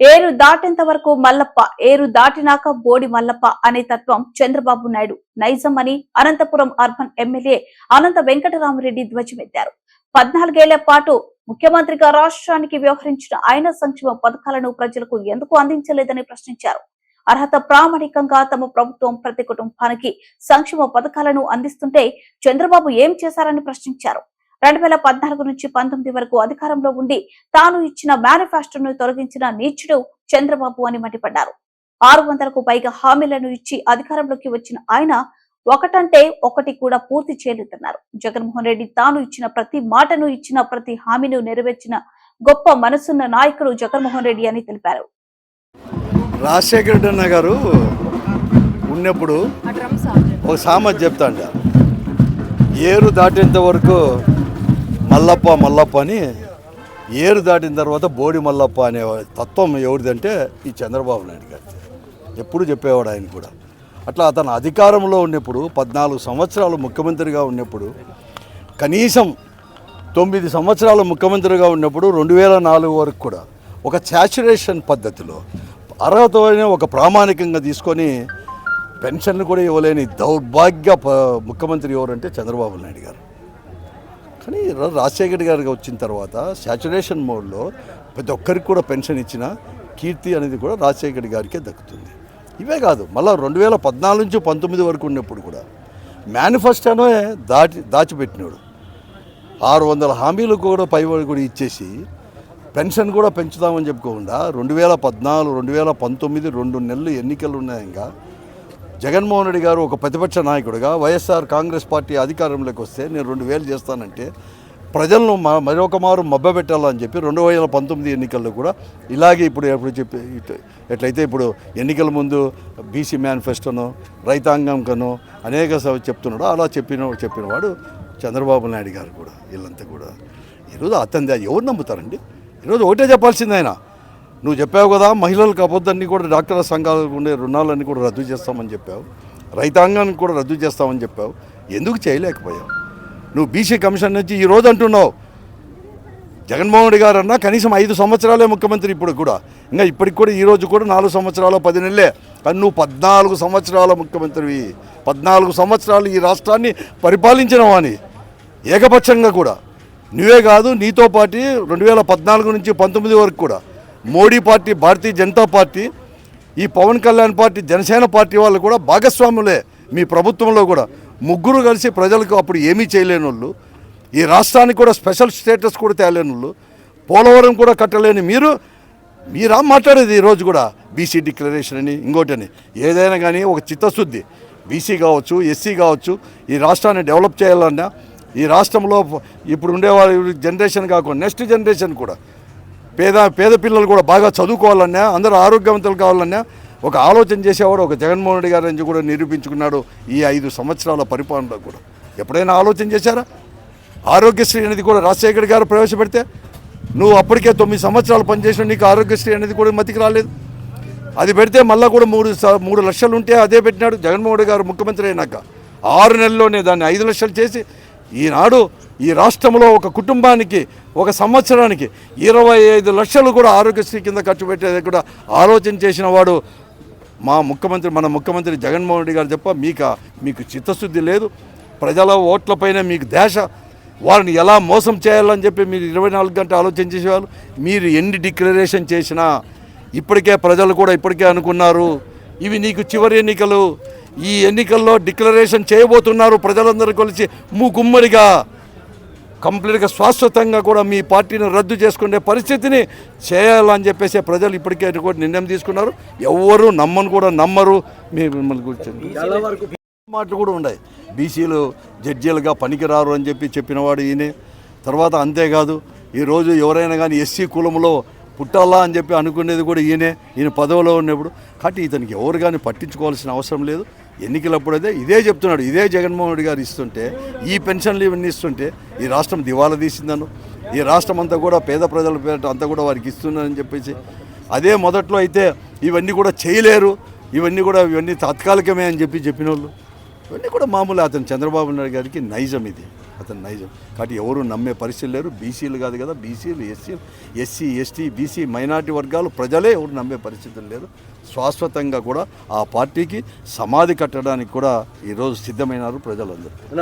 ఏరు దాటేంత వరకు మల్లప్ప ఏరు దాటినాక బోడి మల్లప్ప అనే తత్వం చంద్రబాబు నాయుడు నైజం అని అనంతపురం అర్బన్ ఎమ్మెల్యే అనంత వెంకటరామరెడ్డి ధ్వజమెత్తారు. పద్నాలుగేళ్ళ పాటు ముఖ్యమంత్రిగా రాష్ట్రానికి వ్యవహరించిన ఆయన సంక్షేమ పథకాలను ప్రజలకు ఎందుకు అందించలేదని ప్రశ్నించారు. అర్హత ప్రామాణికంగా తమ ప్రభుత్వం ప్రతి కుటుంబానికి సంక్షేమ పథకాలను అందిస్తుంటే చంద్రబాబు ఏం చేశారని ప్రశ్నించారు. రెండు వేల పద్నాలుగు నుంచి పంతొమ్మిది వరకు అధికారంలో ఉండి తాను ఇచ్చిన మేనిఫెస్టోను తొలగించిన నీచుడు చంద్రబాబు అని మండిపడ్డారు. ఆరు వందలకు పైగా హామీలను ఇచ్చి అధికారంలోకి వచ్చిన ఆయన ఒకటంటే ఒకటి కూడా పూర్తి చేయలేదన్నారు. జగన్మోహన్ రెడ్డి తాను ఇచ్చిన ప్రతి మాటను ఇచ్చిన ప్రతి హామీని నెరవేర్చిన గొప్ప మనసున్న నాయకుడు జగన్మోహన్ రెడ్డి అని తెలిపారు. రాజశేఖర రెడ్డి అన్న గారు ఉన్నప్పుడు ఒక సామెత చెప్తాండ ఏరు దాటేంత వరకు మల్లప్ప మల్లప్ప అని ఏరు దాటిన తర్వాత బోడి మల్లప్ప అనే తత్వం ఎవరిదంటే ఈ చంద్రబాబు నాయుడు గారి. ఎప్పుడు చెప్పేవాడు ఆయన కూడా. అట్లా అతను అధికారంలో ఉన్నప్పుడు పద్నాలుగు సంవత్సరాలు ముఖ్యమంత్రిగా ఉన్నప్పుడు కనీసం తొమ్మిది సంవత్సరాలు ముఖ్యమంత్రిగా ఉన్నప్పుడు రెండు వేల నాలుగు వరకు కూడా ఒక శాచురేషన్ పద్ధతిలో అర్హతమైన ఒక ప్రామాణికంగా తీసుకొని పెన్షన్లు కూడా ఇవ్వలేని దౌర్భాగ్య ప- ముఖ్యమంత్రి ఎవరంటే చంద్రబాబు నాయుడు గారు. కానీ రాజశేఖర్ గారికి వచ్చిన తర్వాత శాచురేషన్ మోడ్లో ప్రతి ఒక్కరికి కూడా పెన్షన్ ఇచ్చిన కీర్తి అనేది కూడా రాజశేఖర్ గారికే దక్కుతుంది. ఇవే కాదు మళ్ళీ రెండు వేల పద్నాలుగు నుంచి పంతొమ్మిది వరకు ఉన్నప్పుడు కూడా మేనిఫెస్టోనే దాటి దాచిపెట్టినాడు. ఆరు వందల హామీలు కూడా పై కూడా ఇచ్చేసి పెన్షన్ కూడా పెంచుదామని చెప్పుకోకుండా రెండు వేల పద్నాలుగు రెండు వేల పంతొమ్మిది రెండు నెలలు ఎన్నికలు ఉన్నాయంగా జగన్మోహన్ రెడ్డి గారు ఒక ప్రతిపక్ష నాయకుడిగా వైఎస్ఆర్ కాంగ్రెస్ పార్టీ అధికారంలోకి వస్తే నేను రెండు వేలు చేస్తానంటే ప్రజలను మ- మరొక మారు మభ్యపెట్టాలని చెప్పి రెండు వేల పంతొమ్మిది ఎన్నికల్లో కూడా ఇలాగే ఇప్పుడు ఎప్పుడు చెప్పి ఎట్లయితే ఇప్పుడు ఎన్నికల ముందు బీసీ మేనిఫెస్టోను రైతాంగంకను అనేక చెప్తున్నాడు అలా చెప్పిన చెప్పినవాడు చంద్రబాబు నాయుడు గారు కూడా వీళ్ళంతా కూడా. ఈరోజు అతని ఎవరు నమ్ముతారండి? ఈరోజు ఒకటే చెప్పాల్సింది ఆయన. నువ్వు చెప్పావు కదా మహిళలకు అబద్ధాన్ని కూడా డాక్టర్ల సంఘాలకు ఉండే రుణాలన్నీ కూడా రద్దు చేస్తామని చెప్పావు. రైతాంగానికి కూడా రద్దు చేస్తామని చెప్పావు. ఎందుకు చేయలేకపోయావు? నువ్వు బీసీ కమిషన్ నుంచి ఈ రోజు అంటున్నావు. జగన్మోహన్ రెడ్డి గారు అన్నా కనీసం ఐదు సంవత్సరాలే ముఖ్యమంత్రి ఇప్పుడు కూడా. ఇంకా ఇప్పటికి కూడా ఈ రోజు కూడా నాలుగు సంవత్సరాలు పది నెలలే. కానీ నువ్వు పద్నాలుగు సంవత్సరాల ముఖ్యమంత్రివి. పద్నాలుగు సంవత్సరాలు ఈ రాష్ట్రాన్ని పరిపాలించినవాని ఏకపక్షంగా కూడా. నువ్వే కాదు నీతో పాటు రెండు వేల పద్నాలుగు నుంచి పంతొమ్మిది వరకు కూడా. మోడీ పార్టీ భారతీయ జనతా పార్టీ ఈ పవన్ కళ్యాణ్ పార్టీ జనసేన పార్టీ వాళ్ళు కూడా భాగస్వాములే మీ ప్రభుత్వంలో కూడా. ముగ్గురు కలిసి ప్రజలకు అప్పుడు ఏమీ చేయలేని వాళ్ళు ఈ రాష్ట్రానికి కూడా స్పెషల్ స్టేటస్ కూడా తేలేని వాళ్ళు పోలవరం కూడా కట్టలేని మీరు. మీరా మాట్లాడేది ఈరోజు కూడా బీసీ డిక్లరేషన్ అని ఇంకోటని. ఏదైనా కానీ ఒక చిత్తశుద్ధి. బీసీ కావచ్చు ఎస్సీ కావచ్చు ఈ రాష్ట్రాన్ని డెవలప్ చేయాలన్నా ఈ రాష్ట్రంలో ఇప్పుడు ఉండేవాళ్ళ జనరేషన్ కాకుండా నెక్స్ట్ జనరేషన్ కూడా. పేద పేద పిల్లలు కూడా బాగా చదువుకోవాలన్నా అందరూ ఆరోగ్యవంతులు కావాలన్నా ఒక ఆలోచన చేసేవాడు ఒక జగన్మోహన్ రెడ్డి గారి నుంచి కూడా నిరూపించుకున్నాడు ఈ ఐదు సంవత్సరాల పరిపాలనలో కూడా. ఎప్పుడైనా ఆలోచన చేశారా? ఆరోగ్యశ్రీ అనేది కూడా రాజశేఖర్ గారు ప్రవేశపెడితే నువ్వు అప్పటికే తొమ్మిది సంవత్సరాలు పనిచేసిన నీకు ఆరోగ్యశ్రీ అనేది కూడా మతికి రాలేదు. అది పెడితే మళ్ళీ కూడా మూడు మూడు లక్షలు ఉంటే అదే పెట్టినాడు జగన్మోహన్ రెడ్డి గారు ముఖ్యమంత్రి అయినాక. ఆరు నెలల్లోనే దాన్ని ఐదు లక్షలు చేసి ఈనాడు ఈ రాష్ట్రంలో ఒక కుటుంబానికి ఒక సంవత్సరానికి ఇరవై ఐదు లక్షలు కూడా ఆరోగ్యశ్రీ కింద ఖర్చు పెట్టేది కూడా ఆలోచన చేసిన వాడు మా ముఖ్యమంత్రి మన ముఖ్యమంత్రి జగన్మోహన్ రెడ్డి గారు చెప్ప మీకు మీకు చిత్తశుద్ధి లేదు ప్రజల ఓట్లపైన మీకు దేశ వారిని ఎలా మోసం చేయాలని చెప్పి మీరు ఇరవై నాలుగు గంటలు ఆలోచన చేసేవాళ్ళు మీరు ఎన్ని డిక్లరేషన్ చేసినా ఇప్పటికే ప్రజలు కూడా ఇప్పటికే అనుకున్నారు ఇవి నీకు చివరి ఎన్నికలు ఈ ఎన్నికల్లో డిక్లరేషన్ చేయబోతున్నారు ప్రజలందరూ కలిసి మూగుమ్మడిగా కంప్లీట్గా శాశ్వతంగా కూడా మీ పార్టీని రద్దు చేసుకునే పరిస్థితిని చేయాలని చెప్పేసి ప్రజలు ఇప్పటికే కూడా నిర్ణయం తీసుకున్నారు. ఎవ్వరు నమ్మను కూడా నమ్మరు. మీ మిమ్మల్ని గురించి మాటలు కూడా ఉన్నాయి. బీసీలు జడ్జీలుగా పనికిరారు అని చెప్పి చెప్పినవాడు ఈయనే. తర్వాత అంతేకాదు ఈరోజు ఎవరైనా కానీ ఎస్సీ కులంలో పుట్టాలా అని చెప్పి అనుకునేది కూడా ఈయనే. ఈయన పదవిలో ఉన్నప్పుడు. కాబట్టి ఇతనికి ఎవరు కానీ పట్టించుకోవాల్సిన అవసరం లేదు. ఎన్నికలప్పుడైతే ఇదే చెప్తున్నాడు. ఇదే జగన్మోహన్ రెడ్డి గారు ఇస్తుంటే ఈ పెన్షన్లు ఇవన్నీ ఇస్తుంటే ఈ రాష్ట్రం దివాలా తీసిందను. ఈ రాష్ట్రం అంతా కూడా పేద ప్రజల పేరు అంతా కూడా వారికి ఇస్తున్నారని చెప్పేసి. అదే మొదట్లో అయితే ఇవన్నీ కూడా చేయలేరు. ఇవన్నీ కూడా ఇవన్నీ తాత్కాలికమే అని చెప్పి చెప్పిన వాళ్ళు ఇవన్నీ కూడా మామూలు. అతను చంద్రబాబు నాయుడు గారికి నైజం ఇది. అతను నైజం. కాబట్టి ఎవరు నమ్మే పరిస్థితి లేరు. బీసీలు కాదు కదా బీసీలు ఎస్సీలు ఎస్సీ ఎస్టీ బీసీ మైనార్టీ వర్గాలు ప్రజలే ఎవరు నమ్మే పరిస్థితులు లేరు. శాశ్వతంగా కూడా ఆ పార్టీకి సమాధి కట్టడానికి కూడా ఈరోజు సిద్ధమైనారు ప్రజలందరూ.